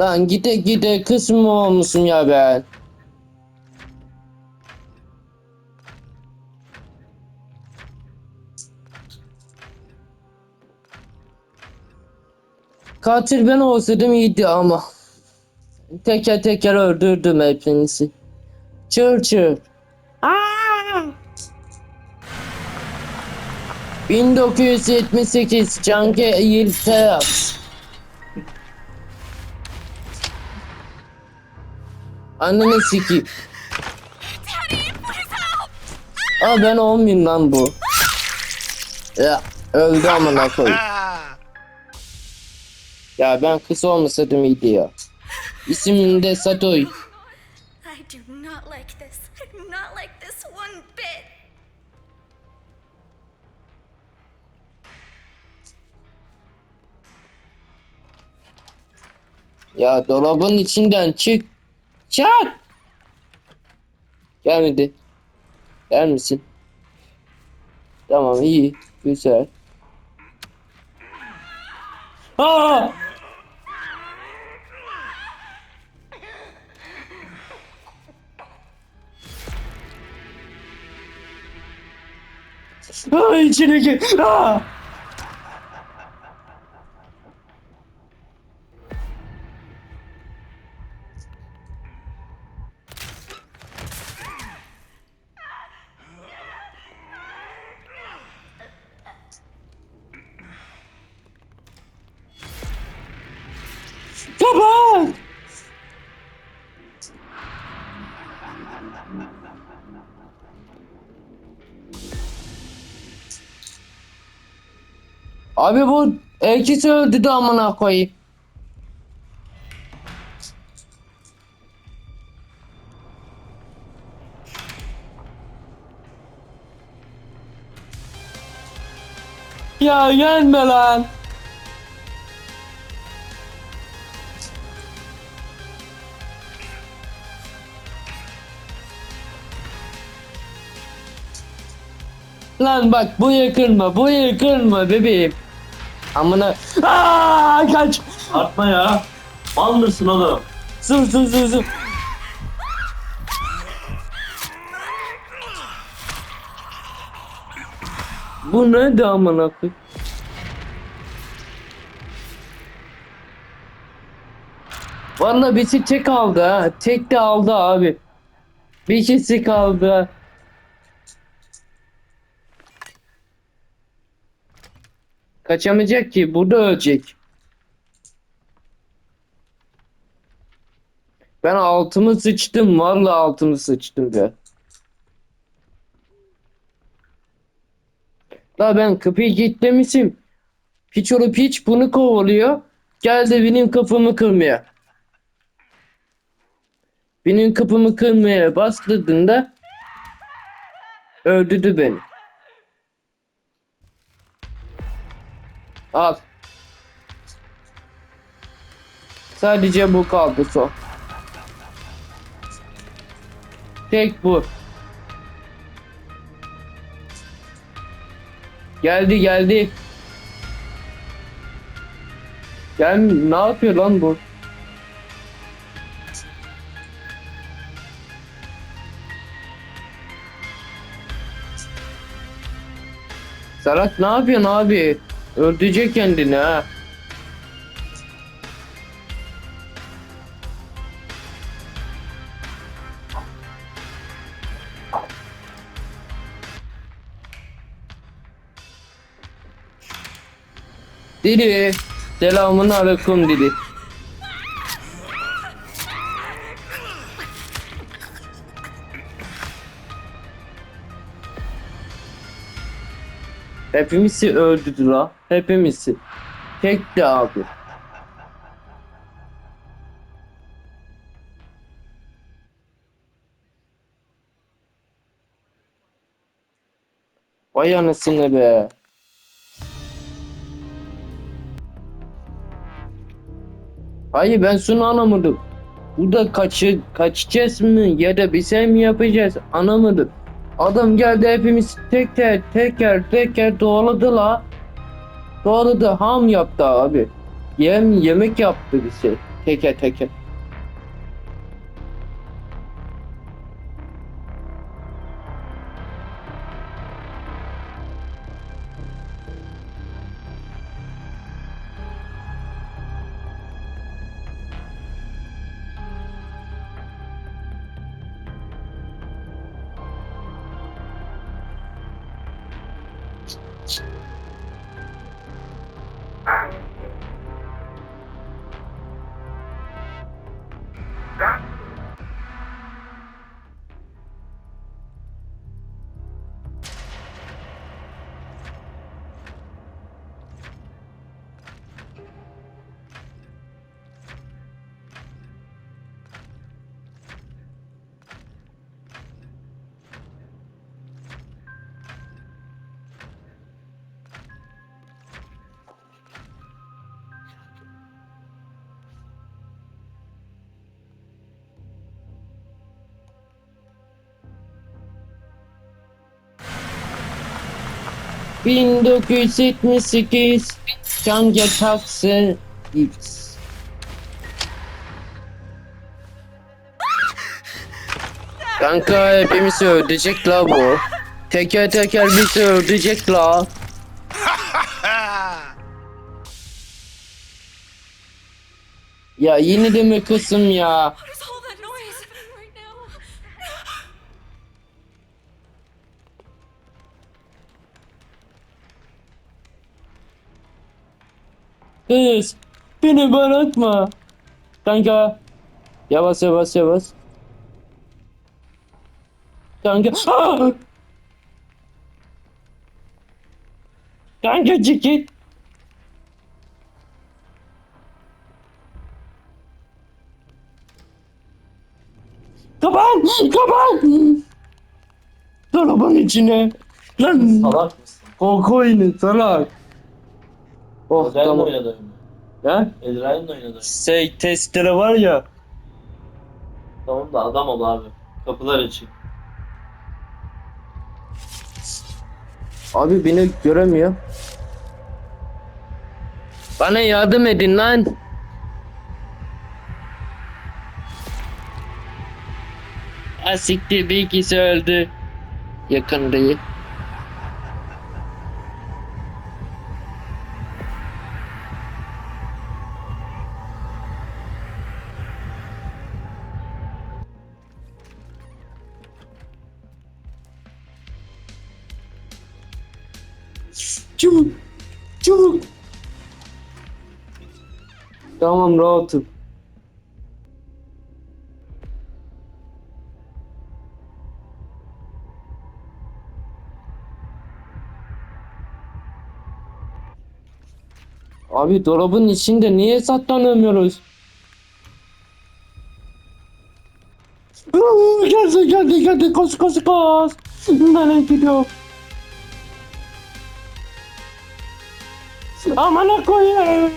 Lan gide gide kısmı olmuşsun ya ben. Katil ben olsaydım iyiydi ama. Teker teker öldürdüm hepinizi. Çır çır. Aa! 1978 Canke Yıltaz. Anneni sikeyim. Aa ben olmayayım lan bu. Ya öldü amına koyayım. Ya ben kız olmasaydım iyiydi ya. İsmim de Satoy. Ya dolabın içinden çık. Çık. Gelmedi. Gel misin? Tamam iyi. Güzel. Aa! Aa, içine gir. Aa! Abi bu ikisi öldü de amına koyayım. Ya gelme lan. Lan bak bu yakırma, bu yakırma bebeğim. Amına. Aa kaç. Atma ya. Mal mısın oğlum? Zıv zıv zıv zıv. Bu ne de amına. Valla birisi tek aldı ha. Tek de aldı abi. Bir kişi kaldı. Kaçamayacak ki. Burada ölecek. Ben altımı sıçtım. Vallahi altımı sıçtım ya. La ben kapıyı kilitlemişim. Piç olup piç bunu kovalıyor. Geldi benim kapımı kırmaya. Benim kapımı kırmaya bastırdığında öldürdü beni. Al. Sadece bu kaldı son. Tek bu. Geldi geldi. Gel ne yapıyor lan bu? Serhat ne yapıyorsun abi? Öldürecek kendini ha. Dili. Selamun aleyküm Dili. Hepimizi öldürdü la. Hepimizi. De abi. Vay anasını be. Hayır ben şunu anlamadım. Burada kaçı, kaçacağız mı ya da bir şey mi yapacağız anlamadım. Adam geldi hepimiz teker teker teker doğradı la. Doğradı ham yaptı abi. Yem, yemek yaptı bir şey. Teker teker. ...1978... ...Canca Taksi... X. Kanka hepimizi öldürecek la bu. Teker teker bizi öldürecek la. Ya yine de mi kızım ya? Kız beni bırakma. Kanka. Yavaş yavaş yavaş. Kanka. Ah! Kanka çekil. Kapan! Kapan! Dolabın içine. Lan! Salak mısın? Korku oyunu salak. Oh Eldrain'le tamam. oynadı. Ha? Eldrain'le oynadı. Şey testere var ya. Tamam da adam ol abi. Kapılar açık. Abi beni göremiyor. Bana yardım edin lan. Asiktir bir ikisi öldü. Yakın değil. Tamam rahatım. Abi dolabın içinde niye saklanamıyoruz? Geldi geldi geldi koş koş koş. Nereye gidiyor? Amına koyayım.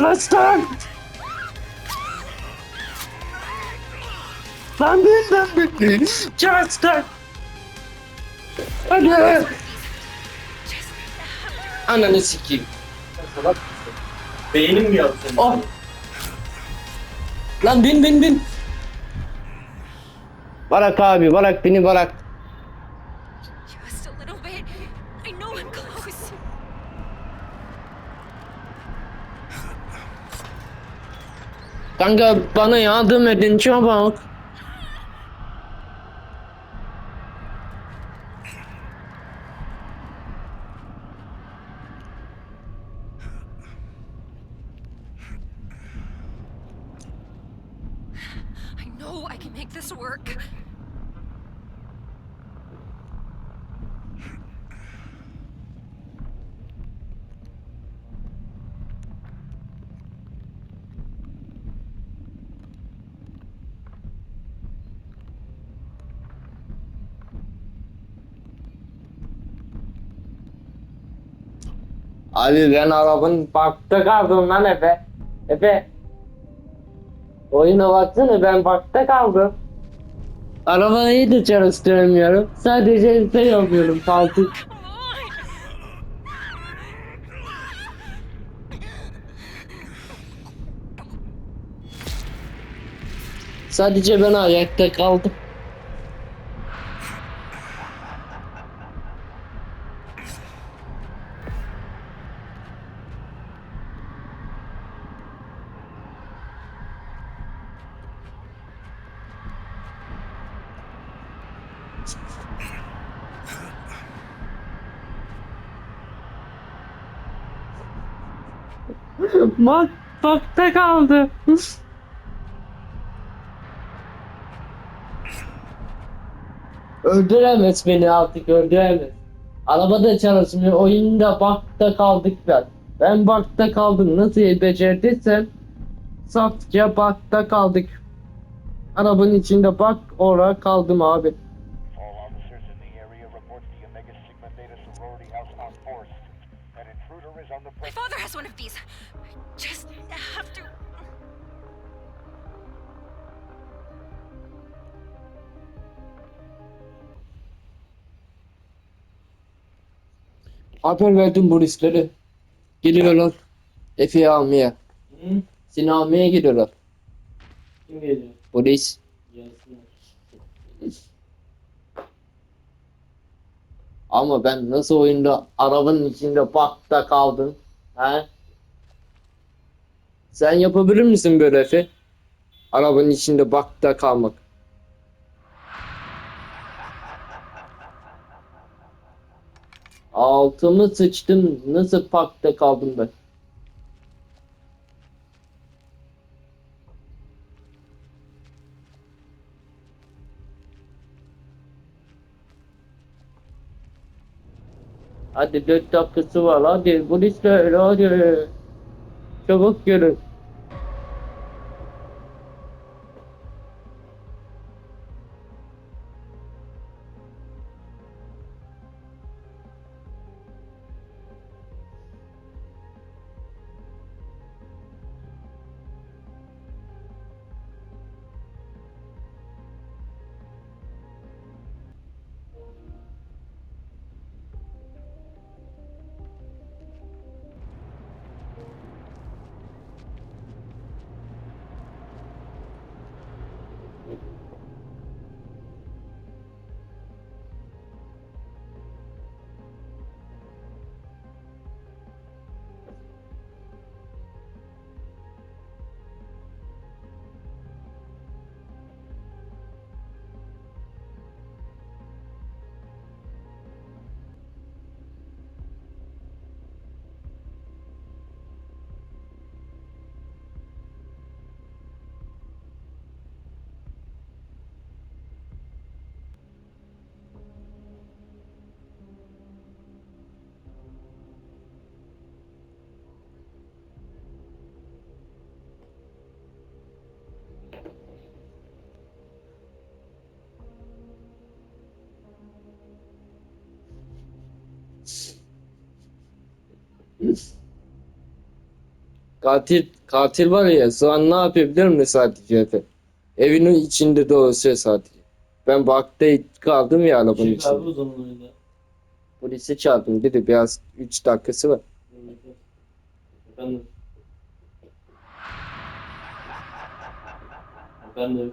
Çalıştır. Lan bildim bitti. Çalıştır. Hadi. Ananı sikeyim. Beynim mi yaptı? Oh. Lan bin bin bin. Barak abi barak beni barak. Kanka bana yardım edin çabuk. I know I can make this work. Abi ben arabanın parkta kaldım lan Efe. Efe. Oyuna baksana ben bakta kaldım. Arabayı da çalıştıramıyorum. Sadece şey yapıyorum kalkıp. Sadece ben ayakta kaldım. Bak bakta kaldı. öldüremez beni artık öldüremez. Arabada çalışmıyor oyunda bakta kaldık ben. Ben bakta kaldım nasıl becerdiysen safça bakta kaldık. Arabanın içinde bak oraya kaldım abi. Haber verdim polislere. Geliyorlar. Efe'yi almaya. Hı? Seni almaya geliyorlar. Kim geliyor? Polis. Gelsinler. Ama ben nasıl oyunda arabanın içinde bakta kaldım? He? Sen yapabilir misin böyle Efe? Arabanın içinde bakta kalmak. Altımı sıçtım. Nasıl parkta kaldım ben? Hadi dört dakikası var hadi polisler hadi. Çabuk gelin. Katil katil var ya şu an ne biliyor musun sadece Efe? Evinin içinde dolaşıyor sadece. Ben bakta kaldım ya arabanın abi içinde. o zaman oyunda. Polise çarptım dedi biraz 3 dakikası var. Efendim. Efendim.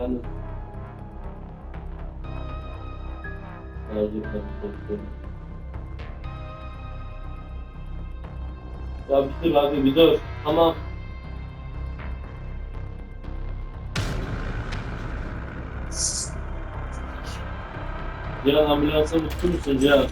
Efendim. Hayır, efendim. Ya bitir abi bir dur. Tamam. Cihan ambulansa mutlu musun Cihan?